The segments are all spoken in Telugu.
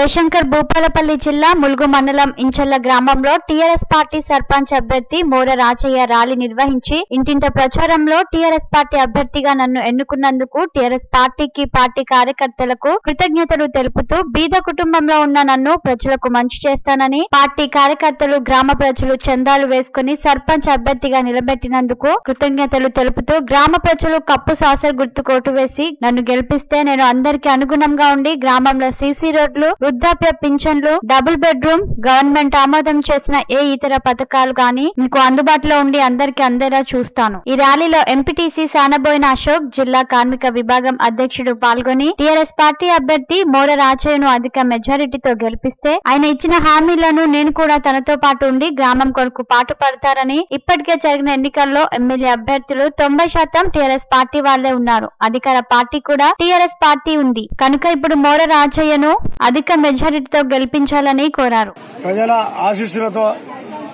జయశంకర్ భూపాలపల్లి జిల్లా ములుగు మండలం ఇంచల్ల గ్రామంలో టీఆర్ఎస్ పార్టీ సర్పంచ్ అభ్యర్థి మోర రాజయ్య ర్యాలీ నిర్వహించి ఇంటింట ప్రచారంలో టీఆర్ఎస్ పార్టీ అభ్యర్థిగా నన్ను ఎన్నుకున్నందుకు టీఆర్ఎస్ పార్టీకి పార్టీ కార్యకర్తలకు కృతజ్ఞతలు తెలుపుతూ బీద కుటుంబంలో ఉన్న నన్ను ప్రజలకు మంచి చేస్తానని పార్టీ కార్యకర్తలు గ్రామ ప్రజలు చందాలు వేసుకుని సర్పంచ్ అభ్యర్థిగా నిలబెట్టినందుకు కృతజ్ఞతలు తెలుపుతూ గ్రామ ప్రజలు కప్పు సాసర్ గుర్తు కోటు వేసి నన్ను గెలిపిస్తే నేను అందరికీ అనుగుణంగా ఉండి గ్రామంలో సీసీ రోడ్లు వృద్ధాప్య పింఛన్లు డబుల్ బెడ్రూమ్ గవర్నమెంట్ ఆమోదం చేసిన ఏ ఇతర పథకాలు గాని మీకు అందుబాటులో ఉండి అందరికీ అందేలా చూస్తాను. ఈ ర్యాలీలో ఎంపీటీసీ సానబోయిన అశోక్ జిల్లా కార్మిక విభాగం అధ్యక్షుడు పాల్గొని టీఆర్ఎస్ పార్టీ అభ్యర్థి మోర రాజయ్యను అధిక మెజారిటీతో గెలిపిస్తే ఆయన ఇచ్చిన హామీలను నేను కూడా తనతో పాటు ఉండి గ్రామం కొరకు పాటు పడతారని ఇప్పటికే జరిగిన ఎన్నికల్లో ఎమ్మెల్యే అభ్యర్థులు తొంభై శాతం టీఆర్ఎస్ పార్టీ వాళ్ళే ఉన్నారు. అధికార పార్టీ కూడా టీఆర్ఎస్ పార్టీ ఉంది. కనుక ఇప్పుడు మోర రాజయ్యను అధిక మెజారిటీతో గెలిపించాలని కోరారు. ప్రజల ఆశీస్సులతో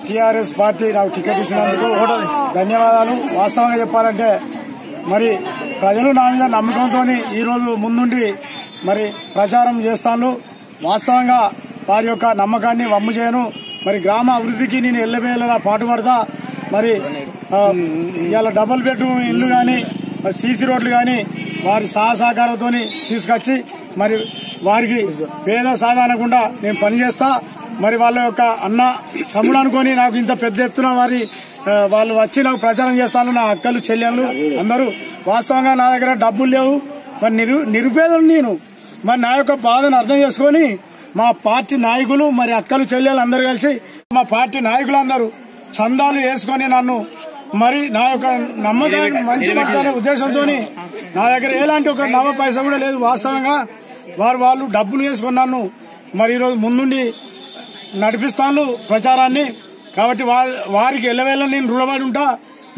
టీఆర్ఎస్ పార్టీ నాకు టికెట్ ఇచ్చినందుకు ధన్యవాదాలు. వాస్తవంగా చెప్పాలంటే మరి ప్రజలు నా మీద నమ్మకంతో ఈ రోజు ముందుండి మరి ప్రచారం చేస్తాను వాస్తవంగా వారి యొక్క నమ్మకాన్ని వమ్ము చేయను. మరి గ్రామ అభివృద్ధికి నేను ఎల్లవేళలా పాటుపడతా. మరి ఇలా డబుల్ బెడ్రూమ్ ఇల్లు కానీ సీసీ రోడ్లు కానీ వారి సహసహకారంతో తీసుకొచ్చి మరి వారికి పేద సాధారణకుండా నేను పనిచేస్తా మరి వాళ్ళ యొక్క అన్న తమ్ముడు అనుకొని నాకు ఇంత పెద్ద ఎత్తున వారి వాళ్ళు వచ్చి నాకు ప్రచారం చేస్తాను. నా అక్కలు చెల్లెళ్ళు అందరూ వాస్తవంగా నా దగ్గర డబ్బులు లేవు. మరి నిరు నిరుపేదలు నేను. మరి నా యొక్క బాధను అర్థం చేసుకొని మా పార్టీ నాయకులు మరి అక్కలు చెల్లెలు అందరూ కలిసి మా పార్టీ నాయకులందరూ చందాలు వేసుకొని నన్ను మరి నా యొక్క నమ్మకాన్ని మంచి అనే ఉద్దేశంతో నా దగ్గర ఎలాంటి ఒక నవ పైసా కూడా లేదు. వాస్తవంగా వారు వాళ్ళు డబ్బులు వేసుకున్నాను. మరి ఈరోజు ముందుండి నడిపిస్తాను ప్రచారాన్ని. కాబట్టి వారికి ఎల్లవేళ నేను రుణపడి ఉంటా.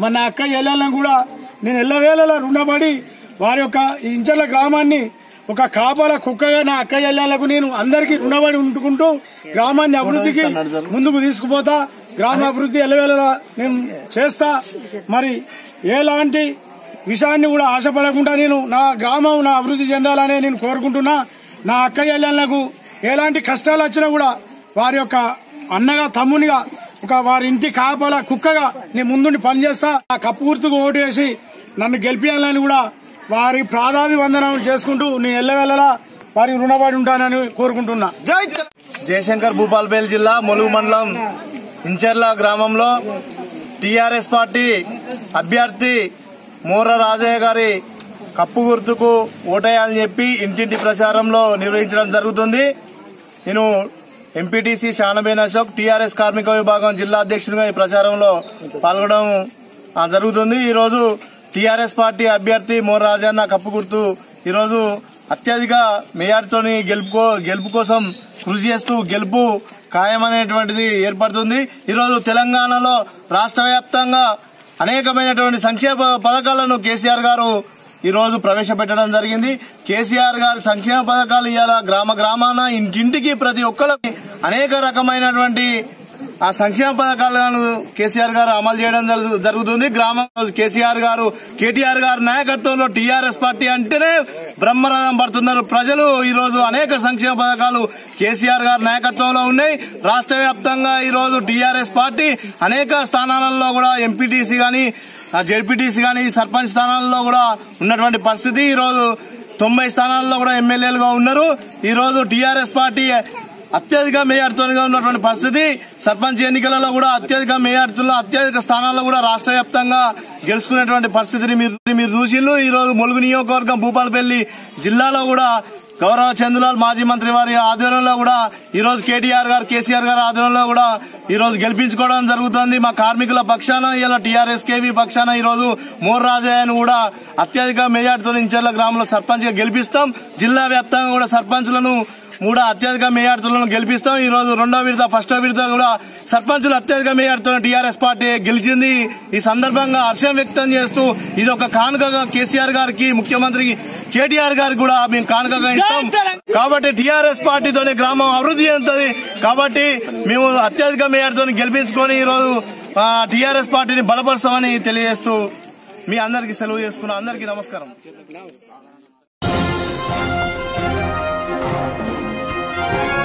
మరి నా అక్క ఎల్లెళ్ళని కూడా నేను ఎల్లవేళలా రుణపడి వారి యొక్క ఇంచర్ల గ్రామాన్ని ఒక కాపల కుక్కగా నా అక్క ఎల్లెళ్ళకు నేను అందరికీ రుణపడి ఉంటుకుంటూ గ్రామాన్ని అభివృద్ధికి ముందుకు తీసుకుపోతా. గ్రామ అభివృద్ధి ఎల్లవేళలా నేను చేస్తా. మరి ఎలాంటి విషయాన్ని కూడా ఆశపడకుండా నేను నా గ్రామం నా అభివృద్ధి చెందాలని నేను కోరుకుంటున్నా. నా అక్క చెల్లెళ్ళకు ఎలాంటి కష్టాలు వచ్చినా కూడా వారి యొక్క అన్నగా తమ్మునిగా ఒక వారి ఇంటి కాపల కుక్కగా నేను ముందుండి పనిచేస్తా. ఆ కప్పు గుర్తుకు ఓటు వేసి నన్ను గెలిపించాలని కూడా వారి ప్రాధాభివందనం చేసుకుంటూ నేను ఎల్లవెల్లలా వారికి రుణపడి ఉంటానని కోరుకుంటున్నా. జయశంకర్ భూపాల్పేల్ జిల్లా ములుగు మండలం ఇంచెర్ల గ్రామంలో టీఆర్ఎస్ పార్టీ అభ్యర్థి మూర రాజయ్య గారి కప్పు గుర్తుకు ఓటేయాలని చెప్పి ఇంటింటి ప్రచారంలో నిర్వహించడం జరుగుతుంది. నేను ఎంపీటీసీ షానబేన్ అశోక్ టీఆర్ఎస్ కార్మిక విభాగం జిల్లా అధ్యక్షుడిగా ఈ ప్రచారంలో పాల్గొనడం జరుగుతుంది. ఈ రోజు టీఆర్ఎస్ పార్టీ అభ్యర్థి మోర రాజన్న కప్పు గుర్తు ఈరోజు అత్యధిక మేయార్తోని గెలుపు గెలుపు కోసం కృషి చేస్తూ గెలుపు ఖాయమనేటువంటిది ఏర్పడుతుంది. ఈరోజు తెలంగాణలో రాష్ట్ర వ్యాప్తంగా అనేకమైనటువంటి సంక్షేమ పథకాలను కేసీఆర్ గారు ఈ రోజు ప్రవేశపెట్టడం జరిగింది. కేసీఆర్ గారి సంక్షేమ పథకాలు ఇవాళ గ్రామ గ్రామాన ఇంటింటికి ప్రతి ఒక్కరికి అనేక రకమైనటువంటి ఆ సంక్షేమ పథకాలను కేసీఆర్ గారు అమలు చేయడం జరుగు- జరుగుతుంది. గ్రామం కేసీఆర్ గారు కేటీఆర్ గారు నాయకత్వంలో టీఆర్ఎస్ పార్టీ అంటేనే బ్రహ్మరథం పడుతున్నారు. ప్రజలు ఈ రోజు అనేక సంక్షేమ పథకాలు కేసీఆర్ గారి నాయకత్వంలో ఉన్నాయి. రాష్ట్ర వ్యాప్తంగా ఈ రోజు టీఆర్ఎస్ పార్టీ అనేక స్థానాలలో కూడా ఎంపీటీసీ గాని జెడ్పీటీసీ గాని సర్పంచ్ స్థానాల్లో కూడా ఉన్నటువంటి పరిస్థితి. ఈ రోజు తొంభై స్థానాల్లో కూడా ఎమ్మెల్యేలుగా ఉన్నారు. ఈ రోజు టీఆర్ఎస్ పార్టీ అత్యధిక మేయార్తోగా ఉన్నటువంటి పరిస్థితి. సర్పంచ్ ఎన్నికలలో కూడా అత్యధిక మేయార్తుల్లో అత్యధిక స్థానాల్లో కూడా రాష్ట్ర వ్యాప్తంగా గెలుచుకునేటువంటి పరిస్థితిని మీరు మీరు చూసిల్లు ఈ రోజు ములుగు నియోజకవర్గం భూపాలపల్లి జిల్లాలో కూడా గౌరవ చంద్రలాల్ మాజీ మంత్రి వారి ఆధ్వర్యంలో కూడా ఈ రోజు కేటీఆర్ గారు కేసీఆర్ గారి ఆధ్వర్యంలో కూడా ఈ రోజు గెలిపించుకోవడం జరుగుతుంది. మా కార్మికుల పక్షాన ఇలా టీఆర్ఎస్ కేవీ పక్షాన ఈ రోజు మోర్ రాజయ్యను కూడా అత్యధిక మెజార్టీతో ఇంచర్ల గ్రామంలో సర్పంచ్గా గెలిపిస్తాం. జిల్లా వ్యాప్తంగా కూడా సర్పంచ్లను మూడో అత్యధిక మేయార్తులను గెలిపిస్తాం. ఈ రోజు రెండో విడత ఫస్టో విడత కూడా సర్పంచులు అత్యధిక మేయార్తులను టీఆర్ఎస్ పార్టీ గెలిచింది. ఈ సందర్భంగా హర్షం వ్యక్తం చేస్తూ ఇది ఒక కానుకగా కేసీఆర్ గారికి ముఖ్యమంత్రికి కేటీఆర్ గారికి కూడా మేము కానుకగా ఇస్తాం. కాబట్టి టీఆర్ఎస్ పార్టీతోనే గ్రామం అభివృద్ధి చెందుతుంది. కాబట్టి మేము అత్యధిక మేయర్తో గెలిపించుకొని ఈ రోజు టీఆర్ఎస్ పార్టీని బలపరుస్తామని తెలియజేస్తూ మీ అందరికి సెలవు చేసుకున్నా అందరికీ నమస్కారం. Thank you.